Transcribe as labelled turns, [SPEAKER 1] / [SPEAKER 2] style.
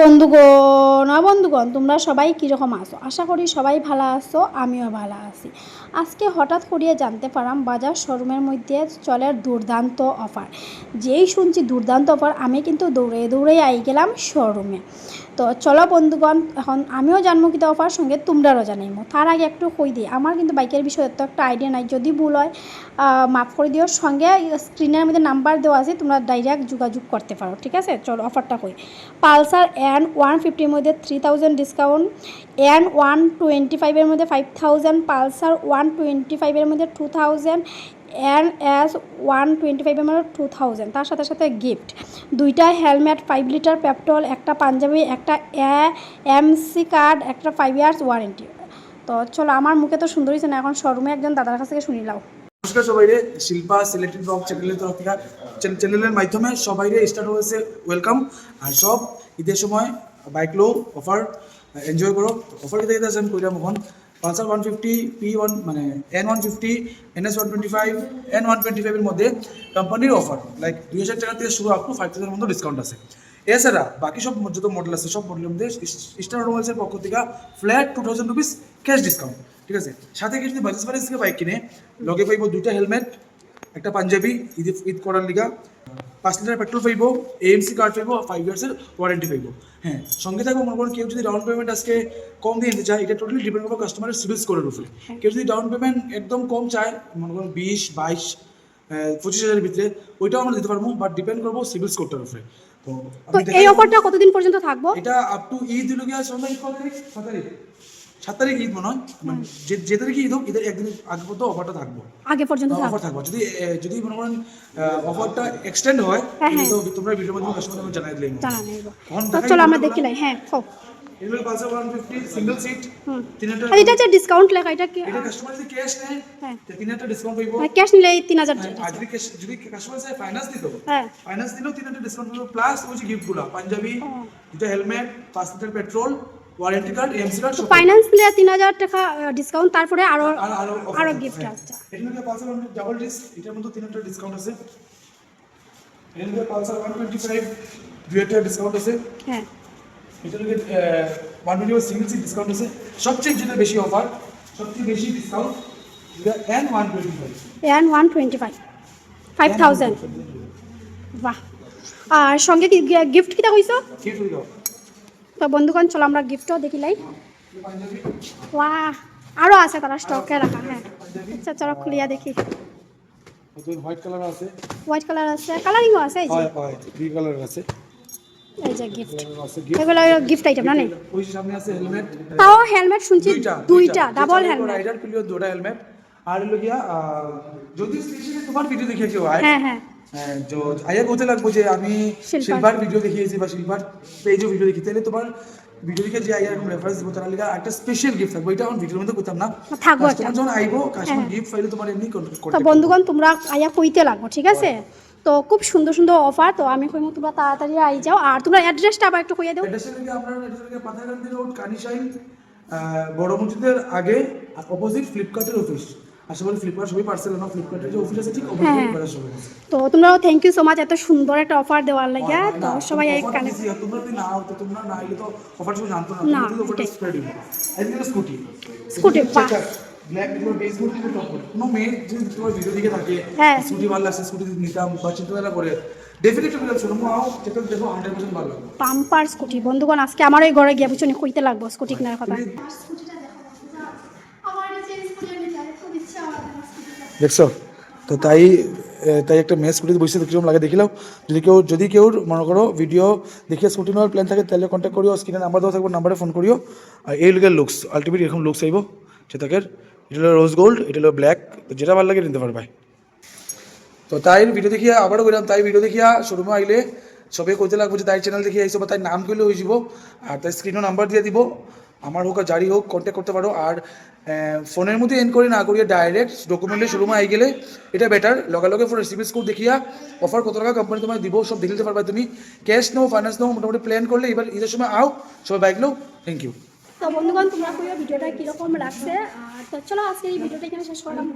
[SPEAKER 1] বন্ধুগণ বন্ধুগণ, তোমরা সবাই কীরকম আসো আশা করি সবাই ভালো আছো, আমিও ভালো আছি। আজকে হঠাৎ করিয়ে জানতে পারলাম বাজার শোরুমের মধ্যে চলে দুর্দান্ত অফার। যেই শুনছি দুর্দান্ত অফার, আমি কিন্তু দৌড়ে দৌড়ে আই গেলাম শোরুমে। তো চলো বন্ধুগণ, এখন আমিও জানব কিতা অফার, সঙ্গে তোমরাও জানাইমো। তার আগে একটু কই দিই, আমার কিন্তু বাইকের বিষয়ে এত একটা আইডিয়া নাই, যদি ভুল হয় মাফ করে দিও। সঙ্গে স্ক্রিনের মধ্যে নাম্বার দেওয়া আছে, তোমরা ডাইরেক্ট যোগাযোগ করতে পারো, ঠিক আছে? চলো অফারটা কই পালসার এন ওয়ান ফিফটির মধ্যে three thousand discount N one twenty ফাইভের মধ্যে five thousand Pulsar one twenty ফাইভের মধ্যে two thousand N S one twenty ফাইভের মধ্যে টু থাউজেন্ড তার সাথে সাথে গিফট দুইটা হেলমেট ফাইভ লিটার পেট্রোল একটা পাঞ্জাবি, একটা এমসি কার্ড একটা ফাইভ ইয়ার্স ওয়ারেন্টি তো চলো, আমার মুখে তো সুন্দর হয়েছে না, এখন শোরুমে একজন দাদার কাছ থেকে শুনিলাও
[SPEAKER 2] নমস্কার সবাইরে, শিল্পা সিলেক্টেড ব্লগ চ্যানেলের তরফ থেকে চ্যানেলের মাধ্যমে সবাই সবাইরে স্টার্ট হয়েছে ওয়েলকাম আর সব ঈদের সময় বাইক লো অফার এনজয় করো। অফার কেটে কেটে আছে আমি কইলাম এখন Pulsar one fifty P one মানে N one fifty N S one twenty five N one twenty ফাইভের মধ্যে কোম্পানির অফার লাইক দুই হাজার টাকা থেকে শুরু আপ টু ফাইভ থাউজেন্ড মতো ডিসকাউন্ট আছে। এছাড়া বাকি সব যত মডেল আছে, সব মডেলের মধ্যে স্টার অটোমোবাইলসের পক্ষ থেকে flat two thousand rupees cash discount ঠিক আছে? সাথে কিছু যদি বাজাজ ফাইন্যান্স থেকে বাইক কিনে লগে পাইব দুইটা হেলমেট একটা পাঞ্জাবি ঈদ ঈদ করার লিগা পাঁচ লিটার পেট্রোল পাইব এএমসি কার্ড পাইব ফাইভ ইয়ার্সের ওয়ারেন্টি পাইব। হ্যাঁ সঙ্গে থাকব মনে করেন কেউ যদি ডাউন পেমেন্ট আজকে কম দিয়ে নিতে চায় এটা টোটালি ডিপেন্ড করব কাস্টমারের সিভিল স্কোরের উপরে। কেউ যদি ডাউন পেমেন্ট একদম কম চায় মনে করেন বিশ বাইশ পঁচিশ হাজারের ভিতরে ওইটাও আমরা দিতে পারব বাট ডিপেন্ড করব সিভিল স্কোরটার উপরে। তো
[SPEAKER 1] এই অফারটা কতদিন পর্যন্ত থাকব?
[SPEAKER 2] এটা আপ টু ঈদ হলো গিয়া সন্ধ্যা তারিখ। সাত তারিখ ঈদ মনে হয়? মানে যে যে তারিখে ঈদ হোক ঈদের একদিন আগে পর্যন্ত অফারটা থাকব।
[SPEAKER 1] আগে পর্যন্ত
[SPEAKER 2] অফার থাকব। যদি যদি মনে করেন অফারটা এক্সটেন্ড হয়
[SPEAKER 1] হ্যাঁ, হ্যাঁ।
[SPEAKER 2] তো তোমরা ভিডিওর মাধ্যমে জানাই
[SPEAKER 1] তো চলো আমরা
[SPEAKER 2] দিবো
[SPEAKER 1] দেখি লাই হ্যাঁ।
[SPEAKER 2] এগুলো পালসার সিঙ্গেল সিট
[SPEAKER 1] আর এটা যে ডিসকাউন্ট লেখা এটা কি?
[SPEAKER 2] এটা কাস্টমার যদি ক্যাশ নেয়
[SPEAKER 1] হ্যাঁ।
[SPEAKER 2] তো তিন হাজার ডিসকাউন্ট পাইব
[SPEAKER 1] ক্যাশ নিলে এই তিন হাজার
[SPEAKER 2] আর যদি cash- যদি কাস্টমার চাই ফাইন্যান্স দিত
[SPEAKER 1] হ্যাঁ।
[SPEAKER 2] ফাইন্যান্স দিলেও তিন হাজার ডিসকাউন্ট পাইব। প্লাস ওই যে গিফটগুলো পাঞ্জাবি দুটো হেলমেট পাঁচ litre petrol warranty card MC card
[SPEAKER 1] finance নিলে তিন হাজার টাকা ডিসকাউন্ট তারপরে আরও
[SPEAKER 2] আর
[SPEAKER 1] gift আছে।
[SPEAKER 2] এটার মধ্যে পালসার ডাবল ডিস্ক এটার মধ্যে তিন হাজার ডিসকাউন্ট আছে। এর মধ্যে পালসার ওয়ান টোয়েন্টি ফাইভ দুই হাজার ডিসকাউন্ট আছে।
[SPEAKER 1] হ্যাঁ।
[SPEAKER 2] এটার মধ্যে one twenty five single seat discount আছে। সবচেয়ে যেটা বেশি অফার সবচেয়ে বেশি discount N five
[SPEAKER 1] N one twenty five five thousand বাহ। আর সঙ্গে কি গিফট কিটা কইছো
[SPEAKER 2] কি তুই দাও
[SPEAKER 1] তো বন্ধুগণ চলো আমরা গিফটও দেখি লাই। ওয়াহ আরও আছে তারা স্টকে রাখা হ্যাঁ। আচ্ছা চলো খুলিয়া দেখি।
[SPEAKER 2] হোয়াইট কালার আছে।
[SPEAKER 1] হোয়াইট কালার আছে কালারিংও আছে এই যে।
[SPEAKER 2] হয় দুই কালার আছে।
[SPEAKER 1] এই যে গিফট। এগুলো আইটেম না নেই
[SPEAKER 2] ওই যে সামনে আছে হেলমেট
[SPEAKER 1] তাও হেলমেট শুনছি
[SPEAKER 2] দুইটা
[SPEAKER 1] ডাবল হেলমেট
[SPEAKER 2] রাইডার প্রিয় দুটা হেলমেট আর হলো গিয়া যদি তোমার ভিডিও দেখে কেউ
[SPEAKER 1] হ্যাঁ হ্যাঁ।
[SPEAKER 2] আয়া বলতে লাগবো যে আমি
[SPEAKER 1] শিল্পার।
[SPEAKER 2] ভিডিও দেখিয়েছি বা শিল্পার পেজও ভিডিও দেখি তাহলে তোমার ভিডিও দেখে যে আয়া রেফারেন্স দিব তার লিগা একটা স্পেশাল গিফট থাকবে। এটা এখন ভিডিওর মধ্যে করতাম না। কাস্টমার যখন আইবো কাস্টমার
[SPEAKER 1] হ্যাঁ।
[SPEAKER 2] গিফট পাইলে তোমার এমনি কন্ট্যাক্ট
[SPEAKER 1] তো
[SPEAKER 2] করতে
[SPEAKER 1] বন্ধুগণ তোমরা আইয়া কইতে লাগবো ঠিক আছে? তো খুব সুন্দর সুন্দর অফার তো আমি কইমু তোমরা তাড়াতাড়ি আই যাও। আর তোমরা অ্যাড্রেসটা আবার একটু কইয়া দাও।
[SPEAKER 2] অ্যাড্রেসের লিগে লিগে পাথারকান্দি রোড বড় মসজিদের আগে অপোজিট ফ্লিপকার্টের অফিস আশা ফ্লিপকার্ট সবই পার্সেল না ফ্লিপকার্টের যে অফিস আছে ঠিক অপোজিট
[SPEAKER 1] হ্যাঁ। তো তোমরাও থ্যাংক ইউ সো মাচ এত সুন্দর একটা অফার দেওয়ার লাগে তো সবাই এক কানে
[SPEAKER 2] আর তোমরা যদি না হতো তোমরা না এলে তো অফার সব জানতো না
[SPEAKER 1] না,
[SPEAKER 2] তোমরা যদি অফারটা
[SPEAKER 1] এটাই।
[SPEAKER 2] স্প্রেড দিবো এদিকে স্কুটি
[SPEAKER 1] Scooty, বাহ।
[SPEAKER 2] ব্ল্যাক তোমার বেস স্কুটি টপ করে কোনো মেয়ে যদি তোমার ভিডিও দিকে থাকে। স্কুটি ভালো লাগছে স্কুটি নিতাম বা চিন্তাধারা করে ডেফিনেটলি বললাম শোনো আও যেটা দেখো হান্ড্রেড পার্সেন্ট ভালো
[SPEAKER 1] পাম্পার স্কুটি বন্ধুগণ আজকে আমার ওই ঘরে গিয়ে বুঝুনি কইতে লাগবো স্কুটি কেনার কথা
[SPEAKER 2] দেখছ? তো তাই তাই একটা মেয়ে স্কুটিতে বসে কীরকম লাগে দেখিলাম যদি কেউ যদি কেউ মনে করো ভিডিও দেখে স্কুটি নেওয়ার প্ল্যান থাকে, তাহলে কন্ট্যাক্ট করিও স্ক্রিনে নাম্বার দেওয়া থাকবে নাম্বারে ফোন করিও। আর এই লোকের লুকস আলটিমেট এরকম লুকস আইব সেটাকের এটা হলো রোজ গোল্ড এটা হলো ব্ল্যাক যেটা ভালো লাগে নিতে পারবে। তো তাই ভিডিও দেখিয়া আবারও বললাম, তাই ভিডিও দেখিয়া শোরুমে আইলে সবে কইতে লাগবো যে তাই চ্যানেল দেখিয়ে আইসো বা তাই নাম কইলে হয়ে যাব আর তাই স্ক্রিনও নাম্বার দিয়ে দিব। আমার হোক আর যারই হোক কন্ট্যাক্ট করতে পারো। আর ফোনের মধ্যে করে, না করিয়া ডাইরেক্ট ডকুমেন্টে শোরুমে আই গেলে এটা বেটার লগে লগে ফোন রিসিভ স্কোর দেখিয়া অফার কত টাকা কোম্পানি তোমায় দিব, সব দেখে পারবে তুমি। ক্যাশ নাও ফাইন্যান্স নাও, মোটামুটি প্ল্যান করলে এবার ঈদের সময় আও, সবাই বাইক নাও। থ্যাংক ইউ
[SPEAKER 1] তো বন্ধুগণ, তোমরা ভিডিওটা কীরকম লাগছে? আর তো চলো, আজকে এই ভিডিওটা এখানে শেষ করলাম।